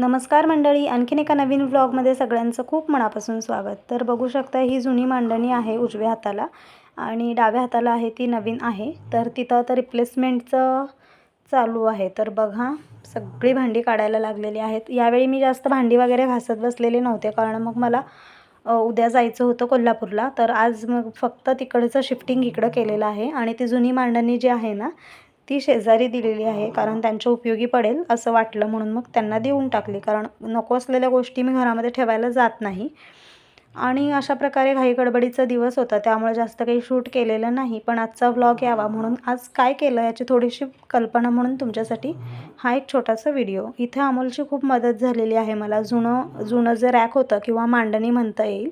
नमस्कार मंडळी आणखीन एका नवीन व्लॉगमध्ये सगळ्यांचं खूप मनापासून स्वागत. तर बघू शकता ही जुनी मांडणी आहे उजव्या हाताला आणि डाव्या हाताला आहे ती नवीन आहे. तर तिथं आता रिप्लेसमेंटचं चालू आहे. तर बघा सगळी भांडी काढायला लागलेली आहेत. यावेळी मी जास्त भांडी वगैरे घासत बसलेले नव्हते कारण मग मला उद्या जायचं होतं कोल्हापूरला. तर आज मग फक्त तिकडचं शिफ्टिंग इकडं केलेलं आहे आणि ती जुनी मांडणी जी आहे ना ती शेजारी दिलेली आहे कारण त्यांच्या उपयोगी पडेल असं वाटलं म्हणून मग त्यांना देऊन टाकली. कारण नको असलेल्या गोष्टी मी घरामध्ये ठेवायला जात नाही. आणि अशा प्रकारे घाई गडबडीचा दिवस होता. त्यामुळे जास्त काही शूट केलेलं नाही. पण आजचा व्लॉग यावा म्हणून आज काय केलं याची थोडीशी कल्पना म्हणून तुमच्यासाठी हा एक छोटासा व्हिडिओ इथे अमोलची खूप मदत झालेली आहे. मला जुनं जुनं जे रॅक होतं किंवा मांडणी म्हणता येईल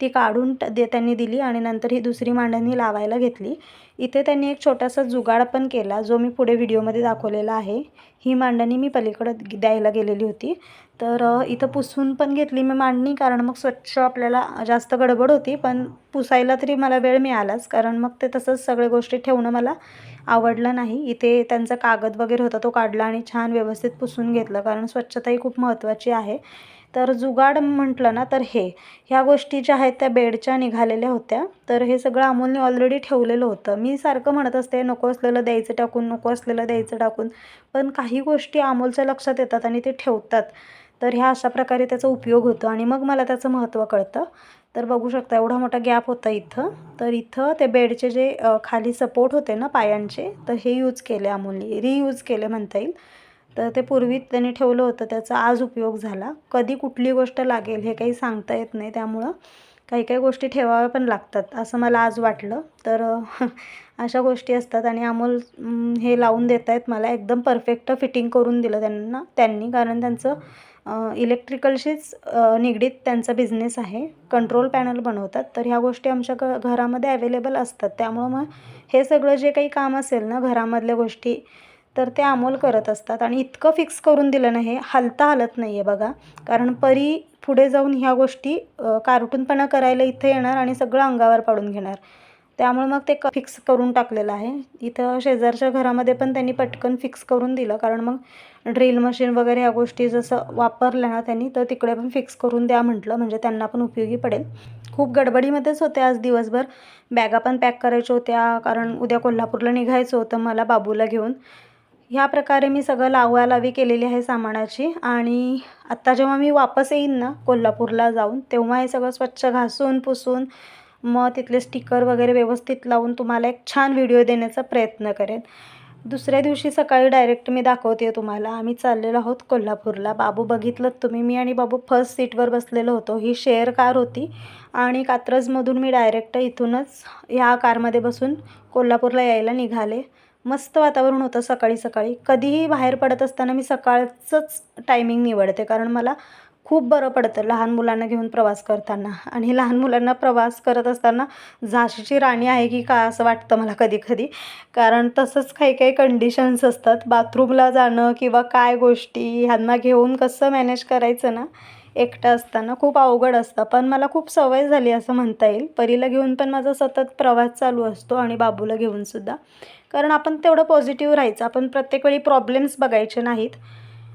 ती काढून दे त्यांनी दिली आणि नंतर ही दुसरी मांडणी लावायला घेतली. इथे त्यांनी एक छोटासा जुगाड पण केला जो मी पुढे व्हिडिओमध्ये दाखवलेला आहे. ही मांडणी मी पलीकडं द्यायला गेलेली होती. तर इथं पुसून पण घेतली मी मांडणी कारण मग स्वच्छ आपल्याला जास्त गडबड होती. पण पुसायला तरी मला वेळ मिळालाच कारण मग ते तसंच सगळ्या गोष्टी ठेवणं मला आवडलं नाही. इथे त्यांचा कागद वगैरे होता तो काढला आणि छान व्यवस्थित पुसून घेतलं कारण स्वच्छता ही खूप महत्त्वाची आहे. तर जुगाड म्हटलं ना तर हे ह्या गोष्टी ज्या आहेत त्या बेडच्या निघालेल्या होत्या. तर हे सगळं अमोलने ऑलरेडी ठेवलेलं होतं. मी सारखं म्हणत असते नको असलेलं द्यायचं टाकून नको असलेलं द्यायचं टाकून. पण काही गोष्टी अमोलच्या लक्षात येतात आणि ते ठेवतात. तर ह्या अशा प्रकारे त्याचा उपयोग होतो आणि मग मला त्याचं महत्त्व कळतं. तर बघू शकता एवढा मोठा गॅप होता इथं. तर इथं ते बेडचे जे खाली सपोर्ट होते ना पायांचे तर हे यूज केले अमोलनी रियूज केले म्हणता येईल. तर ते पूर्वी त्यांनी ठेवलं होतं त्याचा आज उपयोग झाला. कधी कुठली गोष्ट लागेल हे काही सांगता येत नाही त्यामुळं काही काही गोष्टी ठेवाव्या पण लागतात असं मला आज वाटलं. तर अशा गोष्टी असतात आणि अमोल हे लावून देत आहेत मला एकदम परफेक्ट फिटिंग करून दिलं त्यांना त्यांनी कारण त्यांचं इलेक्ट्रिकलशीच निगडीत त्यांचा बिझनेस आहे. कंट्रोल पॅनल बनवतात. तर ह्या गोष्टी आमच्या घ घरामध्ये अवेलेबल असतात. त्यामुळं मग हे सगळं जे काही काम असेल ना घरामधल्या गोष्टी तर ते अमोल करत असतात. आणि इतकं फिक्स करून दिलं ना हे हलता हलत नाही आहे बघा. कारण परी पुढे जाऊन ह्या गोष्टी कारटूनपणा कार्टूनपणा करायला इथे येणार आणि सगळं अंगावर पाडून घेणार. त्यामुळे मग ते क फिक्स करून टाकलेलं आहे. इथं शेजारच्या घरामध्ये पण त्यांनी पटकन फिक्स करून दिलं. कारण मग ड्रिल मशीन वगैरे ह्या गोष्टी जसं वापरल्या ना त्यांनी तर तिकडे पण फिक्स करून द्या म्हटलं. म्हणजे त्यांना पण उपयोगी पडेल. खूप गडबडीमध्येच होते आज दिवसभर. बॅगा पण पॅक करायच्या होत्या. कारण उद्या कोल्हापूरला निघायचं होतं मला बाबूला घेऊन. ह्या प्रकारे मी सगळं लावालावी केलेली आहे सामानाची. आणि आत्ता जेव्हा मी वापस येईन ना कोल्हापूरला जाऊन तेव्हा हे सगळं स्वच्छ घासून पुसून मग तिथले स्टिकर वगैरे व्यवस्थित लावून तुम्हाला एक छान व्हिडिओ देण्याचा प्रयत्न करेन. दुसऱ्या दिवशी सकाळी डायरेक्ट मी दाखवते तुम्हाला. आम्ही चाललेलो आहोत कोल्हापूरला. बाबू बघितलं तुम्ही. मी आणि बाबू फर्स्ट सीटवर बसलेलो होतो. ही शेअर कार होती आणि कात्रजमधून मी डायरेक्ट इथूनच ह्या कारमध्ये बसून कोल्हापूरला यायला निघाले. मस्त वातावरण होतं सकाळी सकाळी. कधीही बाहेर पडत असताना मी सकाळचंच टायमिंग निवडते. कारण मला खूप बरं पडतं लहान मुलांना घेऊन प्रवास करताना. आणि लहान मुलांना प्रवास करत असताना झाशीची राणी आहे की का असं वाटतं मला कधी कधी कारण तसंच काही काही कंडिशन्स असतात. बाथरूमला जाणं किंवा काय गोष्टी ह्यांना घेऊन कसं मॅनेज करायचं ना एकटं असताना खूप अवघड असतं. पण मला खूप सवय झाली असं म्हणता येईल. परीला घेऊन पण माझा सतत प्रवास चालू असतो आणि बाबूला घेऊनसुद्धा कारण आपण तेवढं पॉझिटिव्ह राहायचं. आपण प्रत्येक वेळी प्रॉब्लेम्स बघायचे नाहीत.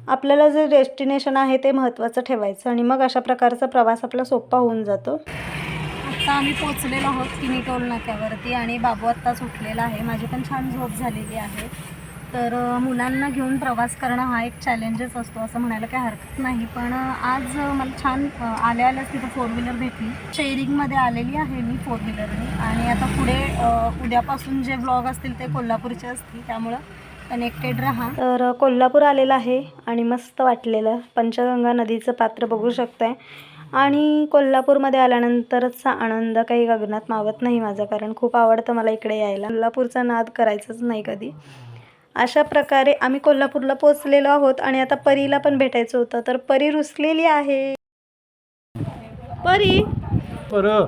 आपल्याला जे डेस्टिनेशन आहे ते महत्त्वाचं ठेवायचं आणि मग अशा प्रकारचा प्रवास आपला सोपा होऊन जातो. आत्ता आम्ही पोचलेलो आहोत किनी टोल नाक्यावरती आणि बाबू आत्ताच उठलेला आहे. माझी पण छान झोप झालेली आहे. तर मुलांना घेऊन प्रवास करणं हा एक चॅलेंजच असतो असं म्हणायला काही हरकत नाही. पण आज मला छान आल्या आल्याच तिथं फोर व्हीलर भेटली. शेअरिंगमध्ये आलेली आहे मी फोर व्हीलरने आणि आता पुढे उद्यापासून जे ब्लॉग असतील ते कोल्हापूरचे असतील. त्यामुळं कनेक्टेड राहा. तर कोल्हापूर आलेलं आहे आणि मस्त वाटलेलं. पंचगंगा नदीचं पात्र बघू शकताय. आणि कोल्हापूरमध्ये आल्यानंतरचा आनंद काही गगनात मावत नाही माझा कारण खूप आवडतं मला इकडे यायला. कोल्हापूरचा नाद करायचाच नाही कधी. अशा प्रकारे आम्ही कोल्हापूरला पोचलेलो आहोत आणि आता परीला पण भेटायचं होतं तर परी रुसलेली आहे. परी! परू.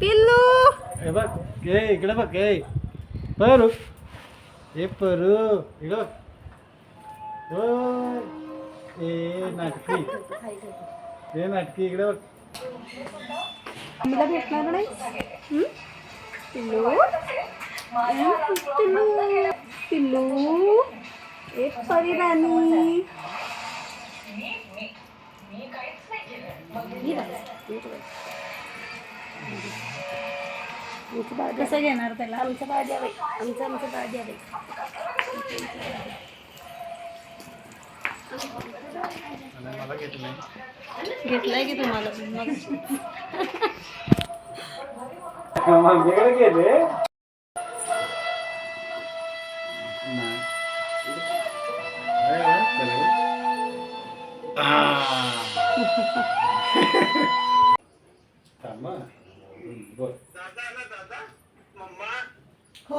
पिल्लू! हे इकडे बघ हे पर इकडे ए नाटकी. ए नाटकी इकडे बघ. मला भेटणार नाही? हं? पिल्लू? हं? पिल्लू? पिल्लू? एक परी राणी. कसं घेणार त्याला? आमचं बाळ द्यावे आमचं आमचं बाळ घेत नाही घेतलाय की तुम्हाला? गेले बोल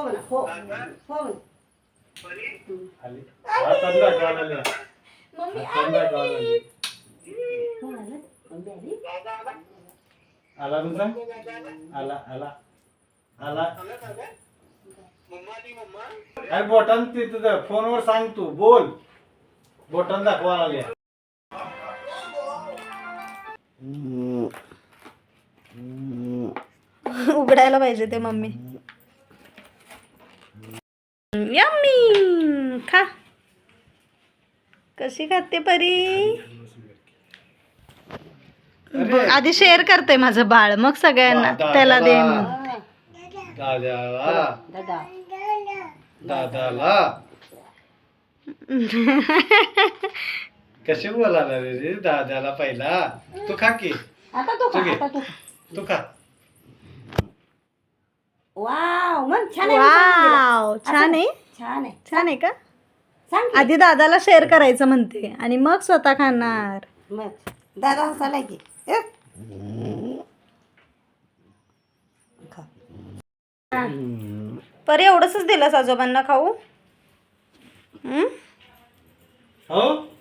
हो. म्हणा हो हो म्हणा आली. मम्मी आली? आला तुमचा? आला आला. आला. काय बोटान तिथं फोनवर सांग तू. बोल. बोटान दाखवा आली उघडायला पाहिजे ते मम्मी. यम्मी खा. कशी खाते परी? आधी शेअर करते माझं बाळ मग सगळ्यांना त्याला दे दादा. मग. दादाला. दादा. दादाला. कशी बोलायला रे दादाला पहिला? तू खा की. आता तू खा. तू खा. वाव मग छान आहे. वाव छान आहे? छान आहे. छान आहे का? सांग की. आधी दादाला शेअर करायचं म्हणते आणि मग स्वतः खाणार. मग. दादा हसायला की. परी एवढंच दिलंस आजोबांना खाऊ? हं? हो?